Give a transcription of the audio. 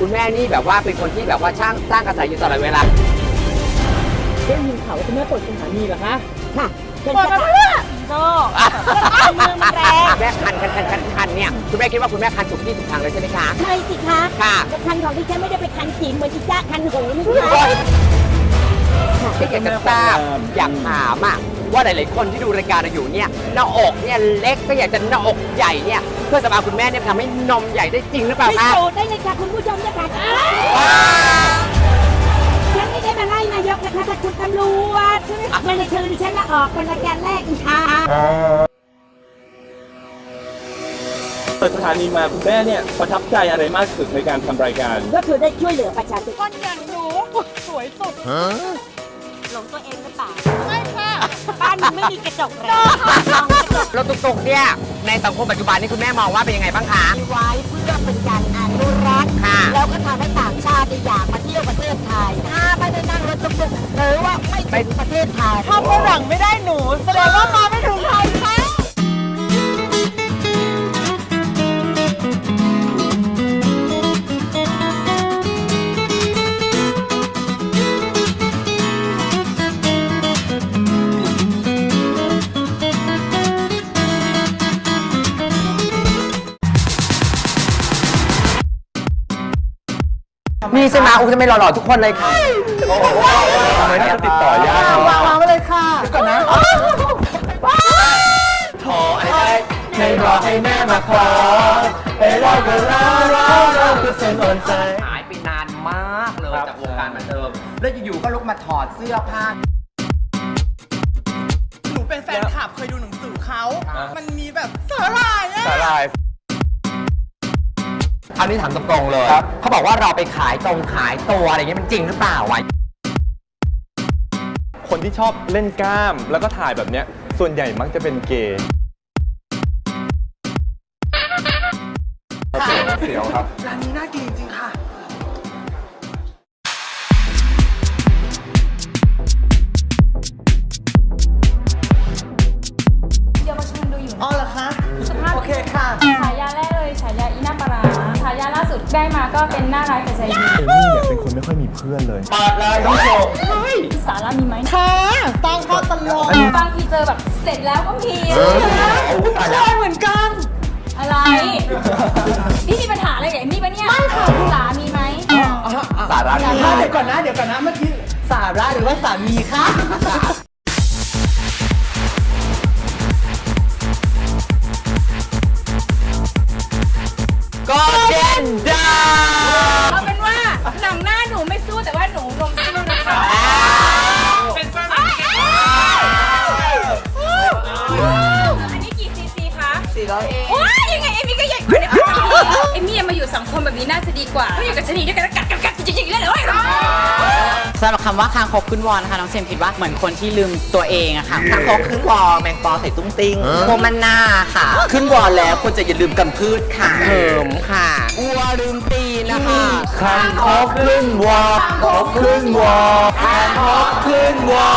นี่แบบว่าเป็นคนที่แบบว่าช่างสร้างกระแสอยู่ตลอดเวลาได้ยินข่าวว่าคุณแม่เปิดสถานีเหรอคะค่ะเป็นเปิดสมาถานเพื่อโซ่มือมันแรงแม่คันคันคันคันคันเนี่ยคุณแม่คิดว่าคุณแม่คันถูกที่ถูกทางเลยใช่ไหมคะใช่สิคะค่ะแต่คันของดิฉันไม่ได้เป็นคันจิ๋มเหมือนจิจ้าคันหูนี่คะที่อยากจะทราบอยากถามอะ ว่าหลายๆคนที่ดูรายการเราอยู่เนี่ยหน้าอกเนี่ยเล็กก็อยากจะหน้าอกใหญ่เนี่ยเพื่อสำหรับคุณแม่เนี่ยทำให้นมใหญ่ได้จริงหรือเปล่าไม่คะสูดได้เลยค่ะคุณผู้ชมนะคะฉันไม่ได้มาไล่นายกนะคะแต่คุณตำรวจมันจะเชิญดิฉันมาออกเป็นรายการแรกอีกค่ะเปิดสถานีมาคุณแม่เนี่ยประทับใจอะไรมากที่สุดในการทำรายการ ก็คือได้ช่วยเหลือประชาชนคนอย่างหนูสวยสุดานมึงไม่มีกระจกเลยมองกระจกรถตุกๆเนี่ยในสังคมปัจจุบันนี่คุณแม่มองว่าเป็นยังไงบ้างคะไว้เพื่อเป็นการอนุรักษ์ค่ะ แล้วก็ทำให้ต่างชาติอยากมาเที่ยวประเทศไทย ถ้าไม่ได้นั่งรถตุกๆหรือว่าไม่ถึงประเทศไทยถ้าฝรั่งไม่ได้หนูแสดงว่ามาไม่ มีใช่ไหมอุ้ยทำไมหล่อๆทุกคนเลยค่ะทำไมน่าจะติดต่อยาก วางวางไปเลยค่ะก่อนนะขออะไรให้รอให้แม่มาขอให้เราก็รักเราเราก็เส้นอ่อนใจ หายไปนานมากเลยจากวงการบันเทิงแล้วอยู่ๆก็ลุกมาถอดเสื้อผ้า หนูเป็นแฟนคลับเคยดูหนังสือเขา มันมีแบบสาหร่ายอะ สาลาย อันนี้ถามตรงๆเลยเขาบอกว่าเราไปขายตรงขายตัวอะไรเงี้ยมันจริงหรือเปล่าวะคนที่ชอบเล่นกล้ามแล้วก็ถ่ายแบบเนี้ย ส่วนใหญ่มักจะเป็นเกย์เสียวครับ ร้านนี้น่ากินจริงๆค่ะ ได้มาก็เป็นหน้าร้ายแต่ใจดีเอมี่เนี่ยเป็นคนไม่ค่อยมีเพื่อนเลย เปิดเลยต้องโชว์สาระมีไหมค่ะตั้งข้อตลอดบางทีเจอแบบเสร็จแล้วก็มีใช่เหมือนกัน อะไรพี่มีปัญหาอะไรกับเอมมี่ปะเนี่ยไม่ค่ะสามีไหมสาระดีเดี๋ยวก่อนนะเดี๋ยวก่อนนะเมื่อกี้สาระหรือว่าสามีคะ 400 เองว้ายยังไงเอมี่ก็ใหญ่กว่าในปากเอมี่ยังมาอยู่สังคมแบบนี้น่าจะดีกว่าถ้าอยู่กับชะนีด้วยกันแล้วกัดกัดกัดจริงๆเลยเหรอสำหรับคำว่าคางคกขึ้นวอนะคะน้องเซมคิดว่าเหมือนคนที่ลืมตัวเองอะค่ะทางคกขึ้นวอแมงปอใส่ตุ้งติ้งพวกมันนาค่ะ ขึ้นวอแล้วควรจะอย่าลืมกำพืชค่ะเหิมค่ะอัวลืมตีนนะคะคันคกขึ้นวอคางคกขึ้นวอคันคกขึ้นวอ